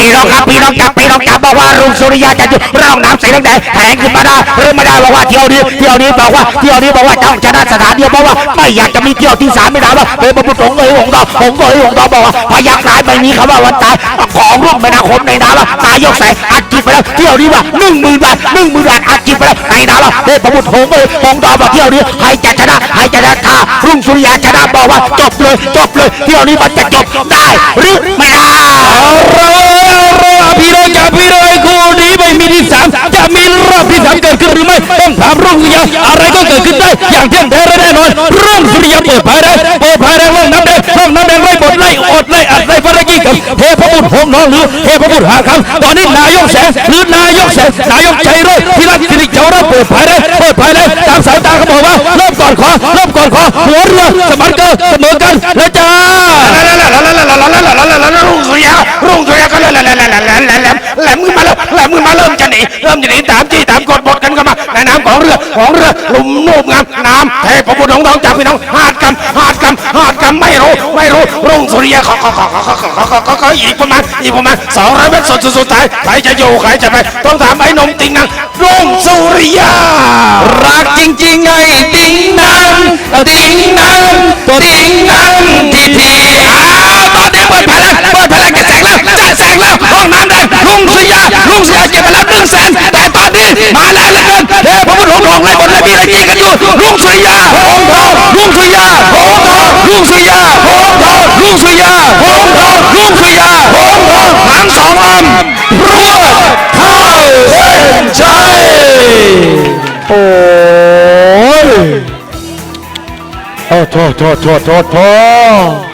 พี่น้องครับพี่น้องจับพี่น้องจับบอกว่ารุ่งสุริยาจะจุดร่องน้ำสีแดงแทงขึ้นมาได้หรือไม่ได้บอกว่าเที่ยวนี้เที่ยวนี้บอกว่าเที่ยวนี้บอกว่าต้องชนะสถานเดียวเพราะว่าไม่อยากจะมีเที่ยวที่สามไม่ได้ว่าเป็นประมุขหงส์เลยหงดอกหงส์เลยหงดอกบอกว่าพยักร้ายไม่มีคำว่าวันตายของร่วมแม่นาคมในน้ำว่านายกแสงอัดจิตไปแล้วเที่ยวนี้ว่าหนึ่งหมื่นบาทหนึ่งหมื่นบาทอัดจิตไปแล้วในน้ำว่าเป็นประมุขหงส์เลยหงดอกบอกเที่ยวนี้ใครจะชนะใครจะชนะถ้ารุ่งสุริยาชนะบอกว่าจบเลยจบเลย เที่ยวนี้มันจะจบได้หรือ พี่น้องจากพี่น้องคู่นี้ไม่มีที่สามจะมีรอบที่สามเกิดขึ้นหรือไม่ต้องถามรุ่งสุริยาอะไรก็เกิดขึ้นได้ อย่างเที่ยงแท้แน่นอนรุ่งสุริยาเปิดเผยได้เปิดเผยได้ร่องน้ำแดงร่องน้ำแดงไล่บดไล่อดไล่อัดไล่ฟารากี้กับเทพบุตรหงส์น้องหรือเทพบุตรหาคำตอนนี้นายกแสงหรือนายกแสงนายกใจร้อยที่รักสิริเจ้าเราเปิดเผยได้เปิดเผยได้ตามสายตาเขาบอกว่าเริ่มก่อนขอเริ่มก่อนขอหัวเรือสมันเกอร์เสมอกันแล้วจ้า มาแล้วแหลมขึ้นมาเริ่มจะหนีเริ่มจะหนีตามจี้ตามกดบทกันเข้ามาในน้ำของเรือของเรือลุมนูบงามน้ำเทพบุตรของน้องจากพี่น้องหาดกำหาดกำหาดกำไม่รู้ไม่รู้รุ่งสุริยาขอขอขอขอขอขอขอขอขออีกประมาณอีกประมาณสองร้อยเมตรสุดสุดสุดท้ายใครจะอยู่ใครจะไปต้องถามไอ้นมติงนังรุ่งสุริยารักจริงๆไอ้ติงนังติงนังตัวติงนัง มาแรงเหลือเกินเทพบุตรหงส์ทองไล่บนไล่บีไล่จีกันอยู่ลุงสุริยาหงทองลุงสุริยาหงทองลุงสุริยาหงทองลุงสุริยาหงทองลุงสุริยาหงทองทั้งสองลำรวดเข้าเส้นชัยโอ้ยโอ้โทษโทษโทษโทษโทษ